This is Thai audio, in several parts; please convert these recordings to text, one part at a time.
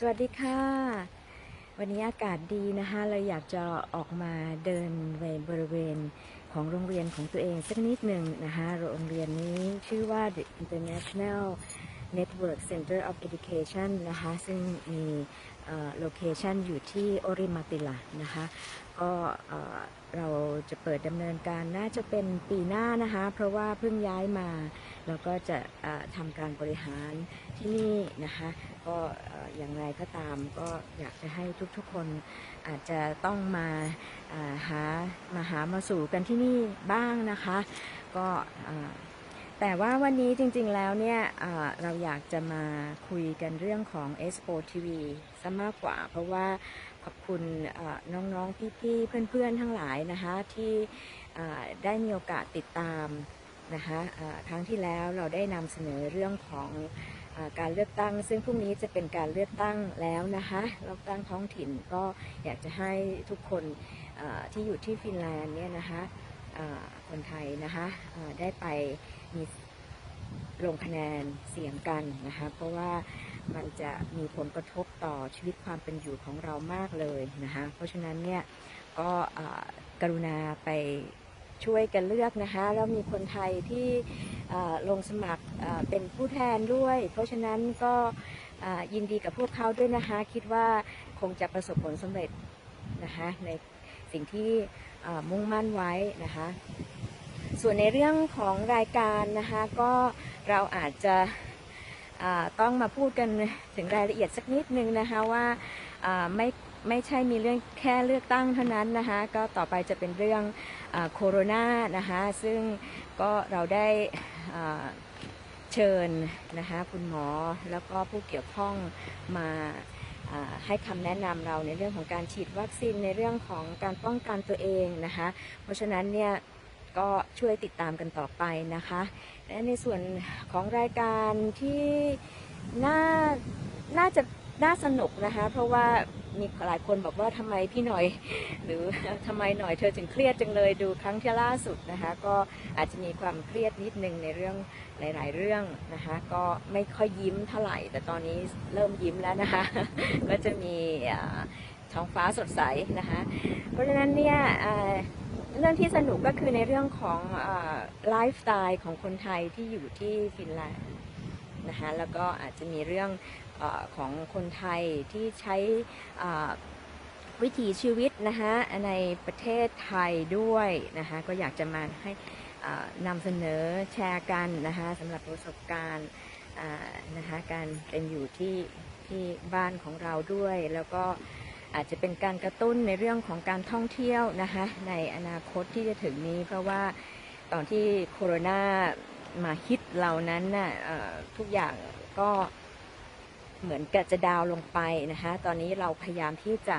สวัสดีค่ะ วันนี้อากาศดีนะคะเราอยากจะออกมาเดินในบริเวณของโรงเรียนของตัวเองสักนิดหนึ่งนะคะโรงเรียนนี้ชื่อว่า The International Network Center of Education นะคะซึ่งมีโลเคชันอยู่ที่โอริมาติลานะคะก็เราจะเปิดดำเนินการน่าจะเป็นปีหน้านะคะ เพราะว่าเพิ่งย้ายมาแล้วก็จะทำการบริหารที่นี่นะคะ ก็อย่างไรก็ตามก็อยากจะให้ทุกๆคนอาจจะต้องมาาหามาหามาสู่กันที่นี่บ้างนะคะ ก็ แต่ว่าวันนี้จริงๆแล้วเนี่ยเราอยากจะมาคุยกันเรื่องของ Expo TV ซะมากกว่า เพราะว่าขอบคุณน้องๆ พี่ๆ เพื่อนๆ ทั้งหลายนะคะที่ได้มีโอกาสติดตามนะคะครั้งที่แล้วเราได้นำเสนอเรื่องของอการเลือกตั้ง ซึ่งพรุ่งนี้จะเป็นการเลือกตั้งแล้วนะคะเลือกตั้งท้องถิ่นก็อยากจะให้ทุกคนที่อยู่ที่ฟินแลนด์เนี่ยนะคะคนไทยนะคะได้ไปมีลงคะแนนเสียงกันนะคะเพราะว่ามันจะมีผลกระทบต่อชีวิตความเป็นอยู่ของเรามากเลยนะคะเพราะฉะนั้นเนี่ยก็กรุณาไปช่วยกันเลือกนะคะแล้วมีคนไทยที่ลงสมัครเป็นผู้แทนด้วย เพราะฉะนั้นก็ยินดีกับพวกเขาด้วยนะคะคิดว่าคงจะประสบผลสำเร็จนะคะในสิ่งที่มุ่งมั่นไว้นะคะ ส่วนในเรื่องของรายการนะคะก็เราอาจจะต้องมาพูดกันถึงรายละเอียดสักนิดนึงนะคะว่าไม่ไม่ใช่มีเรื่องแค่เลือกตั้งเท่านั้นนะคะก็ต่อไปจะเป็นเรื่องอโคโรนานะคะซึ่งก็เราได้เชิญนะคะคุณหมอแล้วก็ผู้เกี่ยวข้องมาให้คำแนะนำเราในเรื่องของการฉีดวัคซีนในเรื่องของการป้องกันตัวเองนะคะเพราะฉะนั้นเนี่ย ก็ช่วยติดตามกันต่อไปนะคะ และในส่วนของรายการที่น่าน่าจะน่าสนุกนะคะ เพราะว่ามีหลายคนบอกว่าทำไมพี่หน่อย หรือทำไมหน่อยเธอถึงเครียดจังเลยดูครั้งที่ล่าสุดนะคะ ก็อาจจะมีความเครียดนิดนึงในเรื่องหลาย ๆ เรื่องนะคะ ก็ไม่ค่อยยิ้มเท่าไหร่ แต่ตอนนี้เริ่มยิ้มแล้วนะคะ ก็จะมีท้องฟ้าสดใสนะคะ เพราะฉะนั้นเนี่ย เรื่องที่สนุกก็คือในเรื่องของไลฟ์สไตล์ของคนไทยที่อยู่ที่ฟินแลนด์นะคะแล้วก็อาจจะมีเรื่องอของคนไทยที่ใช้วิถีชีวิตนะคะในประเทศไทยด้วยนะคะก็อยากจะมาให้นำเสนอแชร์กันนะคะสำหรับประสบการณ์นะคะการเป็นอยู่ที่ที่บ้านของเราด้วยแล้วก็ อาจจะเป็นการกระตุ้นในเรื่องของการท่องเที่ยวนะคะในอนาคตที่จะถึงนี้ เพราะว่าตอนที่โคโรนามาฮิตเรานั้นน่ะเอ่อทุกอย่างก็เหมือนกับจะดาวลงไปนะคะตอนนี้เราพยายามที่จะ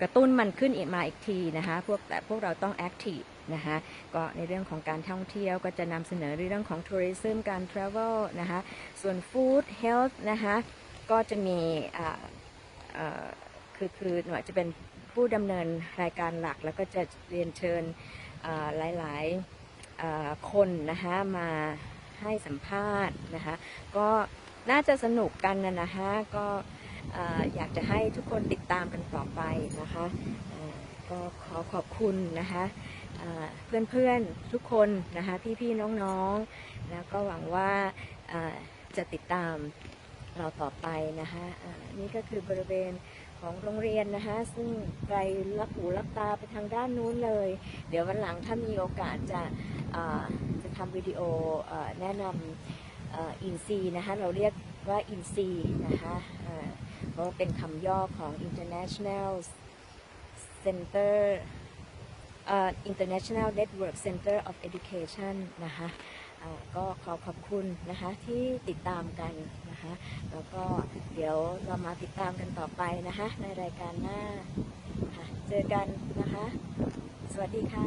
กระตุ้นมันขึ้นอีกมาอีกทีนะคะพวกแต่พวกเราต้องแอคทีฟนะคะก็ในเรื่องของการท่องเที่ยวก็จะนำเสนอเรื่องของทัวริซึมการทราเวลนะคะส่วนฟู้ดเฮลท์นะคะก็จะมี คือคือหน่วยจะเป็นผู้ดำเนินรายการหลัก แล้วก็จะเรียนเชิญอ่าหลายๆคนนะคะมาให้สัมภาษณ์นะคะก็น่าจะสนุกกันนะนะคะก็เอ่อยากจะให้ทุกคนติดตามกันต่อไปนะคะก็ขอขอบคุณนะคะเอ่อเพื่อนๆทุกคนนะคะพี่ๆน้องๆแล้วก็หวังว่าจะติดตาม เราต่อไปนะคะอ่านี่ก็คือบริเวณของโรงเรียนนะคะซึ่งไกลลับหูลับตาไปทางด้านนู้นเลย เดี๋ยววันหลังถ้ามีโอกาสจะจะทำวิดีโอแนะนำอินซีนะคะเราเรียกว่าอินซีนะคะเพราะเป็นคำย่อของ International Center International Network Center of Education นะคะ ก็ขอขอบคุณนะคะที่ติดตามกันนะคะแล้วก็เดี๋ยวเรามาติดตามกันต่อไปนะคะในรายการหน้าค่ะเจอกันนะคะ สวัสดีค่ะ